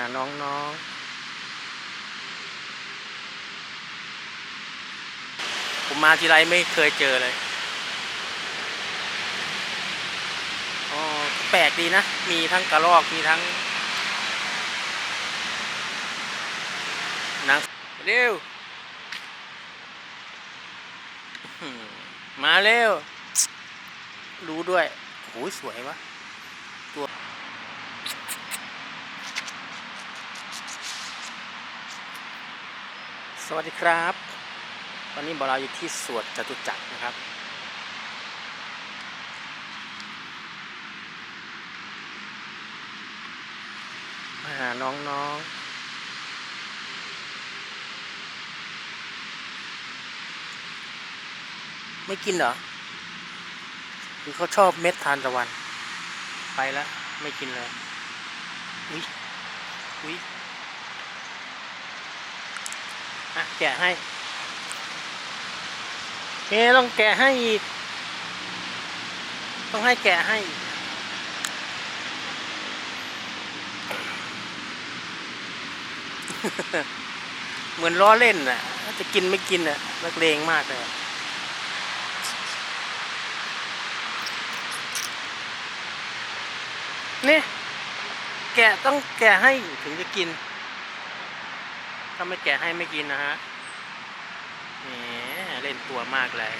าน้องๆ ผมมาทีไรไม่เคยเจอเลย อ๋อ แปลกดีนะ มีทั้งกระรอก มีทั้งนางเร็ว มาเร็ว รู้ด้วยโอ้ยสวยวะตัว สวัสดีครับ วันนี้บอเราอยู่ที่สวนจตุจักรนะครับ มาหาน้องๆ ไม่กินเหรอหรือเขาชอบเม็ดทานตะวัน ไปแล้ว ไม่กินเลย อุ้ยอุ้ย อะแกะให้เฮ้ต้องแกะให้อีก ต้องให้แกะให้อีกเหมือนล้อเล่นน่ะ จะกินไม่กินน่ะนักเลงมากเลยนี่แกะต้องแกะให้ถึงจะกิน ถ้าไม่แกะให้ไม่กินนะฮะเล่นตัวมากเลย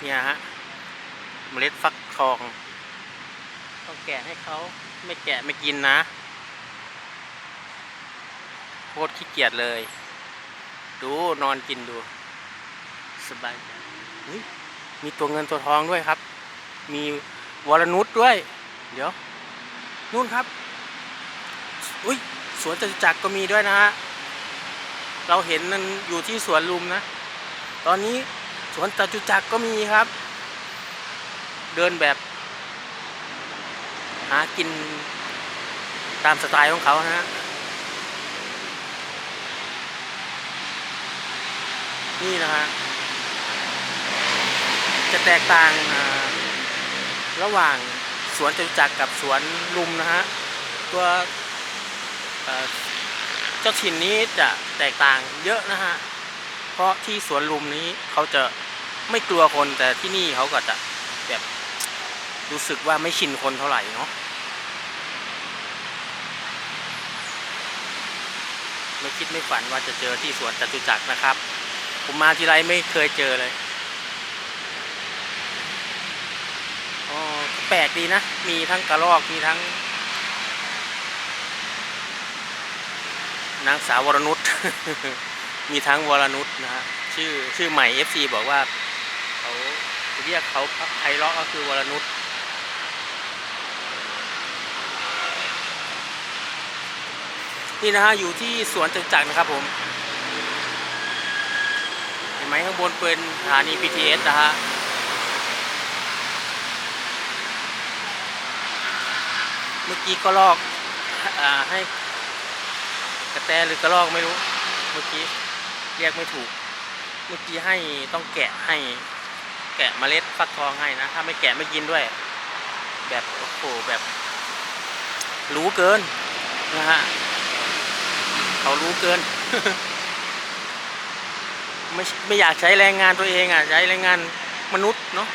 เนี่ยฮะเมล็ดฟักทอง ต้องแกะให้เขาไม่แกะไม่กินนะโคตรขี้เกียจเลย ดูนอนกินดู สบายใจ มีตัวเงินตัวทองด้วยครับ มีวรนุชด้วย เดี๋ยว นู่นครับ อุ้ยสวนจตุจักรก็มีด้วยนะฮะ เราเห็นมันอยู่ที่สวนลุมนะ ตอนนี้สวนจตุจักรก็มีครับ เดินแบบ หากินตามสไตล์ของเขานะฮะนี่นะฮะ จะแตกต่างระหว่างสวนจตุจักรกับสวนลุมนะฮะตัวเอ่อเจ้าถิ่นนี้จะแตกต่างเยอะนะฮะเพราะที่สวนลุมนี้เขาจะไม่กลัวคนแต่ที่นี่เขาก็จะแบบรู้สึกว่าไม่ชินคนเท่าไหร่เนาะไม่คิดไม่ฝันว่าจะเจอที่สวนจตุจักรนะครับ ผมมาทีไรไม่เคยเจอเลย อ๋อ แปลกดีนะ มีทั้งกระรอก มีทั้ง นางสาววรนุช มีทั้งวรนุชนะฮะ ชื่อชื่อใหม่ FC บอกว่าเขาเรียกเขาไพเราะก็คือวรนุชนี่นะฮะ อยู่ที่สวนจตุจักรนะครับผม เห็นไหมข้างบนเป็นสถานี BTS นะฮะ เมื่อกี้ก็ลอกอาให้กระแตหรือกระลอกไม่รู้ เมื่อกี้เรียกไม่ถูก เมื่อกี้ให้ต้องแกะให้ แกะเมล็ดฟักทองให้นะ ถ้าไม่แกะไม่กินด้วย แบบโอ้โหแบบรู้เกินนะฮะเขารู้เกิน ไม่ไม่อยากใช้แรงงานตัวเองอะใช้แรงงานมนุษย์เนาะ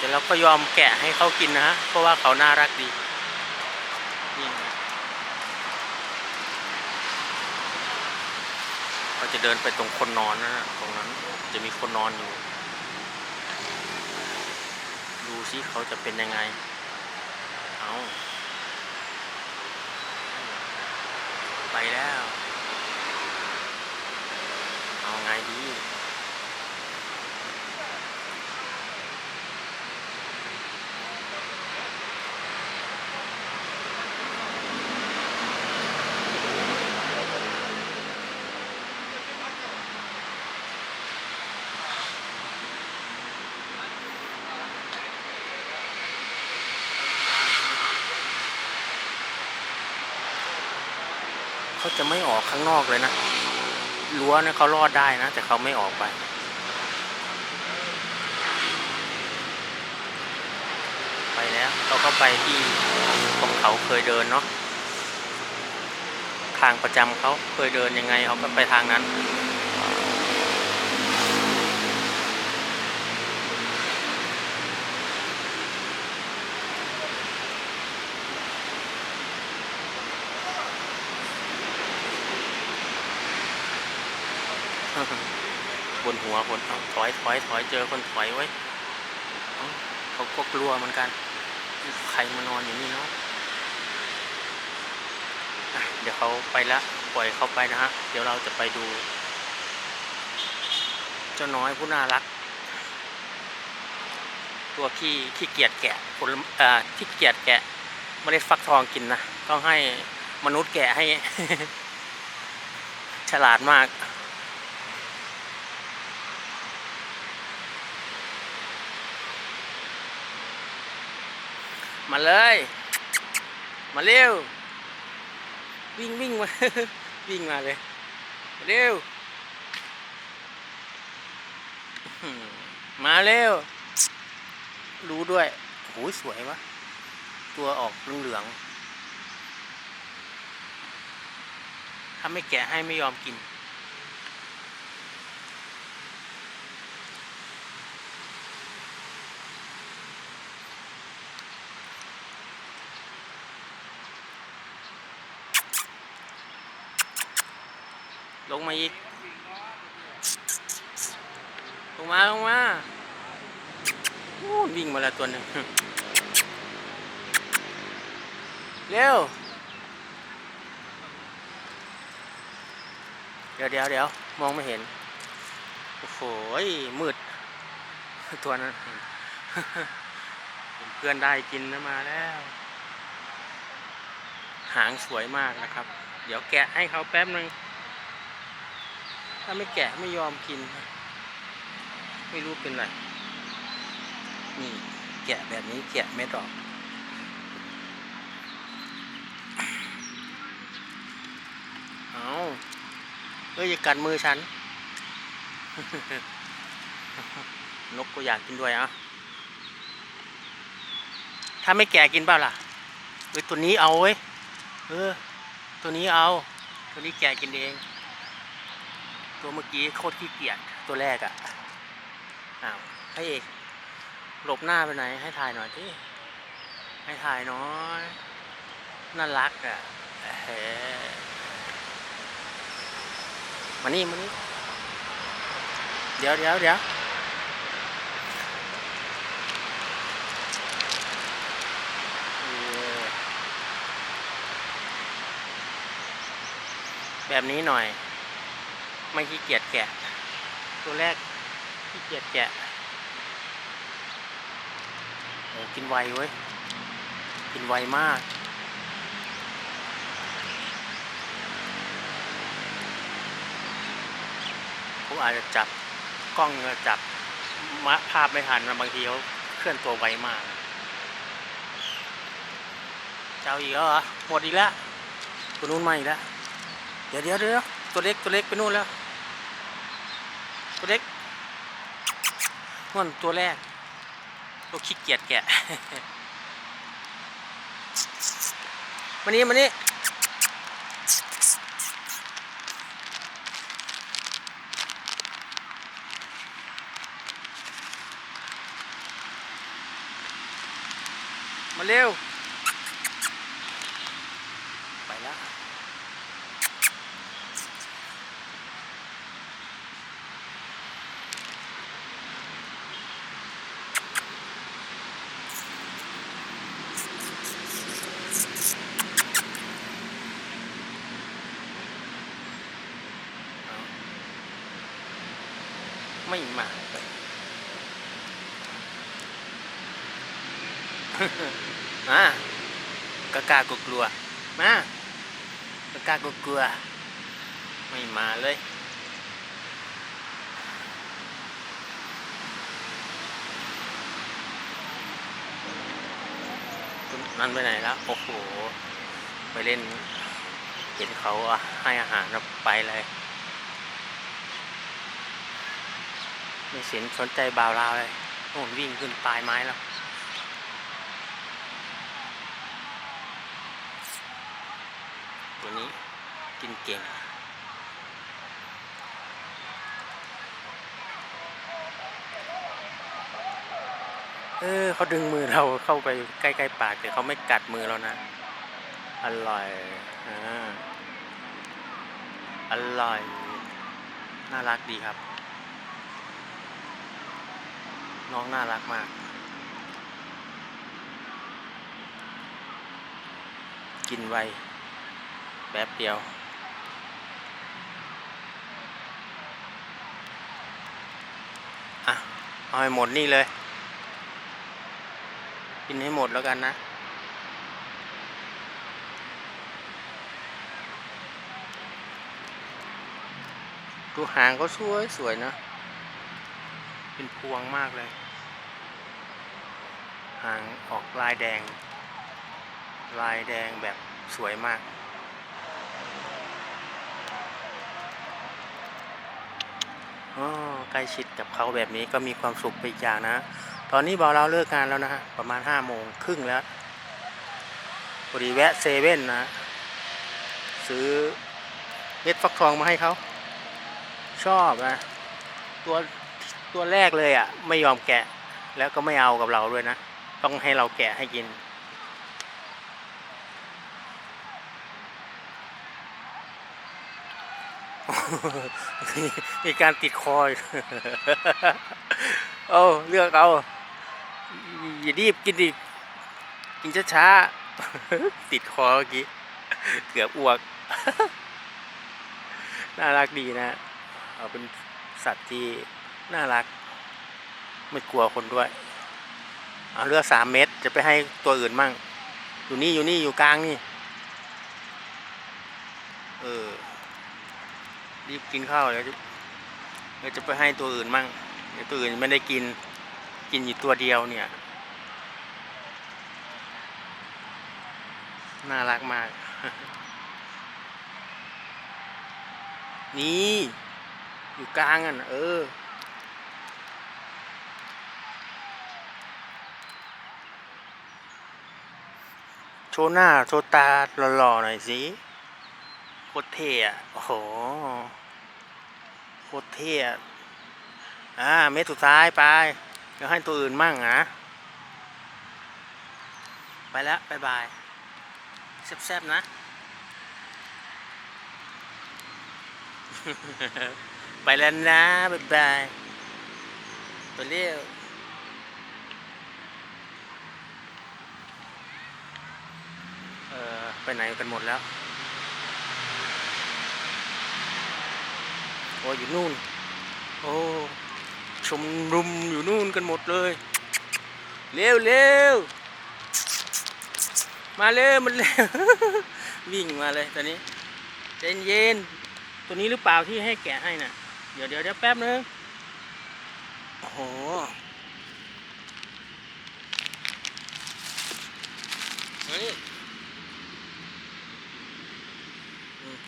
แต่เราก็ยอมแกะให้เขากินนะฮะ เพราะว่าเขาน่ารักดีนี่เราจะเดินไปตรงคนนอนนะฮะตรงนั้นจะมีคนนอนอยู่ ดูซิเขาจะเป็นยังไง เอาไปแล้ว เขาจะไม่ออกข้างนอกเลยนะรั้วเนี่ยเขารอดได้นะ แต่เขาไม่ออกไป ไปแล้วเราก็ไปที่ของเขาเคยเดินเนาะทางประจำเขาเคยเดินยังไงเขาก็ไปทางนั้น บนหัวคนเอาถอยถอยถอยเจอคนถอยไว้เขาก็กลัวเหมือนกัน ใครมานอนอยู่นี่เนาะเดี๋ยวเขาไปละปล่อยเขาไปนะฮะ เดี๋ยวเราจะไปดู เจ้าน้อยผู้น่ารัก ตัวขี้ขี้เกียจแกะผลอ่อขี้เกียจแกะเมล็ดฟักทองกินนะ ต้องให้มนุษย์แกะให้ ฉลาดมาก มาเลย มาเร็ว วิ่งวิ่งมา วิ่งมาเลย มาเร็ว มาเร็ว รู้ด้วยโอ้ยสวยวะ ตัวออกเหลืองๆถ้าไม่แกะให้ไม่ยอมกิน ลงมาอีก ลงมาลงมาวิ่งมาแล้วตัวหนึ่งเร็ว เดี๋ยวเดี๋ยวเดี๋ยวมองไม่เห็น โอ้โหยมืด ตัวนั้นเห็นเห็นเพื่อนได้กินนะมาแล้ว หางสวยมากนะครับ เดี๋ยวแกะให้เขาแป๊บนึง ถ้าไม่แกะไม่ยอมกิน ไม่รู้เป็นไร นี่แกะแบบนี้แกะไม่ดอกเอาเอ้ยอย่ากัดมือฉัน นกก็อยากกินด้วยอะถ้าไม่แก่กินเปล่าล่ะเอ้ยตัวนี้เอาเว้ย เออ ตัวนี้เอา ตัวนี้แก่กินเอง ตัวเมื่อกี้โคตรขี้เกียจตัวแรกอะ่ะอ้าวให้เอกหลบหน้าไปไหนให้ถ่ายหน่อยที่ให้ถ่ายน้อยน่ารักอะ่ะเฮ้มานี่มานี่เดี๋ยวเดี๋ยวเดี๋ยวแบบนี้หน่อย ไม่ขี้เกียจแกะ ตัวแรกขี้เกียจแกะโอ้กินไวเว้ย กินไวมาก ผมอาจจะจับกล้องจะจับมะภาพไม่ทันบางทีเขาเคลื่อนตัวไวมาก เจ้าอีกแล้วเหรอหมดอีกแล้วตัวนู้นมาอีกแล้ว เดี๋ยวเดี๋ยวเดี๋ยวตัวเล็กตัวเล็กไปนู่นแล้ว ตัวเล็กนั่นตัวแรกตัวขี้เกียจแกะมานี่มานี่มาเร็ว ม่มามากะกากกลัวมากะกากกลัว ไม่มาเลยนั่นไปไหนแล้ว โอ้โห ไปเล่น เห็นเขาอะให้อาหารแล้วไปเลย ไม่เสียนสนใจบ่าวลาวเลยโอ้วิ่งขึ้นปลายไม้แล้วตัวนี้กินเก่งเออเขาดึงมือเราเข้าไปใกล้ๆปากแต่เขาไม่กัดมือเรานะ อร่อยอร่อย น่ารักดีครับ น้องน่ารักมาก กินไวแป๊บเดียว อะ เอาให้หมดนี่เลย กินให้หมดแล้วกันนะดูหางก็สวยสวยนะ เป็นพวงมากเลย หางออกลายแดง ลายแดงแบบสวยมากอ๋อใกล้ชิดกับเขาแบบนี้ก็มีความสุขไปอีกอย่างนะ ตอนนี้บอเราเลิกงานแล้วนะฮะ ประมาณห้าโมงครึ่งแล้วพอดีแวะเซเว่นนะ ซื้อเม็ดฟักทองมาให้เขาชอบนะ ตัวตัวแรกเลยอะ่ะ ไม่ยอมแกะแล้วก็ไม่เอากับเราด้วยนะ ต้องให้เราแกะให้กิน มีการติดคอยเอาเลือกเอา อย่ารีบกินดิ กินช้าๆ ติดคอเมื่อกี้ เกือบอ้วก น่ารักดีนะ เอาเป็นสัตว์ที่น่ารัก ไม่กลัวคนด้วย เอาเลือกสามเม็ดจะไปให้ตัวอื่นมั่ง อยู่นี่อยู่นี่อยู่กลางนี่ เออ รีบกินข้าวแล้วจะเดี๋ยวจะไปให้ตัวอื่นมั่งเดี๋ยวตัวอื่นไม่ได้กิน กินอยู่ตัวเดียวเนี่ย น่ารักมาก นี่ อยู่กลางอะเออ โชว์หน้า โชว์ตาหล่อๆหน่อยสิโคตรเท่อะโอ้โหโคตรเท่อะอ่าเม็ดสุดท้ายไปเดี๋ยวให้ตัวอื่นมั่งนะไปแล้วบายบายแซ่บๆนะ ไปแล้วนะบายบายไปเร็วเออ ไปไหนกันหมดแล้ว โอ้อยู่นู่น โอ้ชมรุมอยู่นู่นกันหมดเลย เร็วเร็วมาเร็วมันเร็ววิ่งมาเลยตอนนี้ใจเย็นตัวนี้หรือเปล่าที่ให้แกะให้น่ะ เดี๋ยวเดี๋ยวเดี๋ยวแป๊บนึงโอ้โหนี่อืม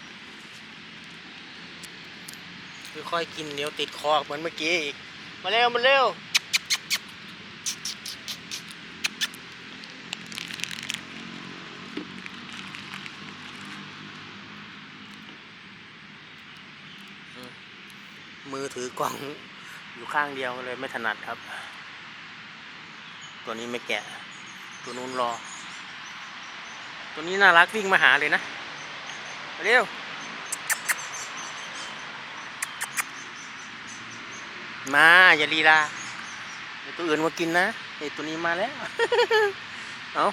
ค่อยๆกินเดี๋ยวติดคอเหมือนเมื่อกี้อีก มาเร็ว มาเร็ว มือถือกล่องอยู่ข้างเดียวเลยไม่ถนัดครับ ตัวนี้ไม่แกะ ตัวนู้นรอ ตัวนี้น่ารักวิ่งมาหาเลยนะ มาเร็ว มาอย่าลีลาเดี๋ยวตัวอื่นมากินนะไอตัวนี้มาแล้ว เอา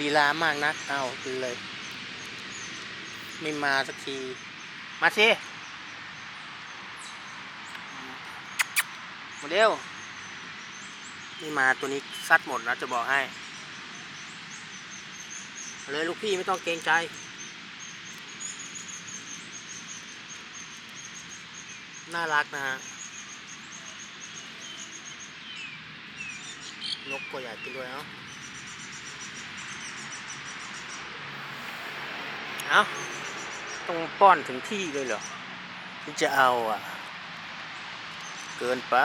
ลีลามากนัก เอาคือเลย ไม่มาสักที มาสิมาเร็วนี่มาตัวนี้ซัดหมดนะจะบอกให้เอาเลยลูกพี่ไม่ต้องเกรงใจน่ารักนะฮะ นกก็อยากกินด้วยเนาะเอาต้องป้อนถึงที่เลยเหรอที่จะเอาอะ เกินไป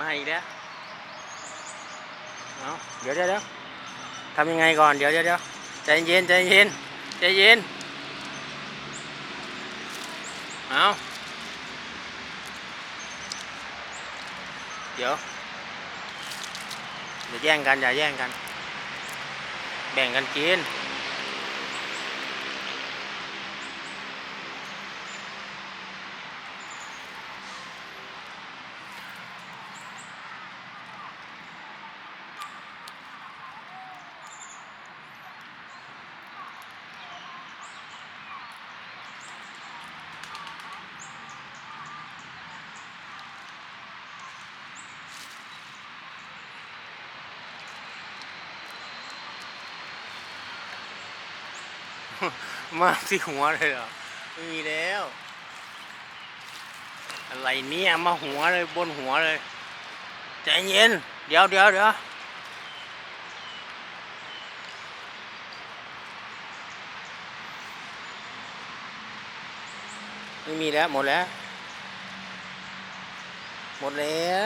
มาอีกแล้วเอาเดี๋ยวเดี๋ยวเดี๋ยวทำยังไงก่อน เดี๋ยวเดี๋ยวเดี๋ยวใจเย็นใจเย็นใจเย็น เอาเดี๋ยวอย่าแย่งกันอย่าแย่งกัน แบ่งกันกิน มาที่หัวเลยเหรอไม่มีแล้ว อะไรเนี่ยมาหัวเลยบนหัวเลยใจเย็น เดี๋ยวเดี๋ยวเดี๋ยวไม่มีแล้วหมดแล้ว หมดแล้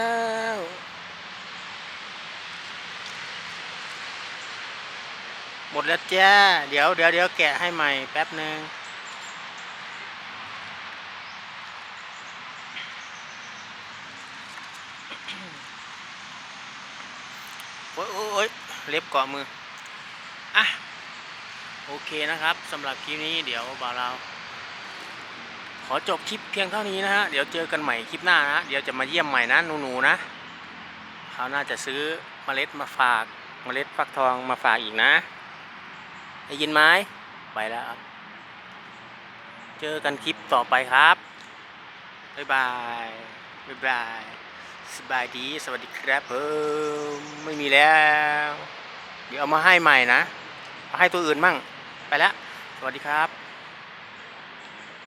ว หมดแล้วจ้า เดี๋ยวเดี๋ยวเดี๋ยวแกะให้ใหม่แป๊บหนึ่งโอ้ยโอ้ยเล็บเกาะมือ อะ โอเคนะครับสำหรับคลิปนี้เดี๋ยวบ่าวเรา ขอจบคลิปเพียงเท่านี้นะฮะ เดี๋ยวเจอกันใหม่คลิปหน้านะ เดี๋ยวจะมาเยี่ยมใหม่นะหนูๆนะเขาน่าจะซื้อเมล็ดมาฝากเมล็ดฟักทองมาฝากอีกนะ ได้ยินไหมไปแล้วครับ เจอกันคลิปต่อไปครับ บ๊ายบาย บ๊ายบาย สบายดี สวัสดีครับเพิ่มไม่มีแล้ว เดี๋ยวเอามาให้ใหม่นะ เอาให้ตัวอื่นมั่ง ไปแล้ว สวัสดีครับ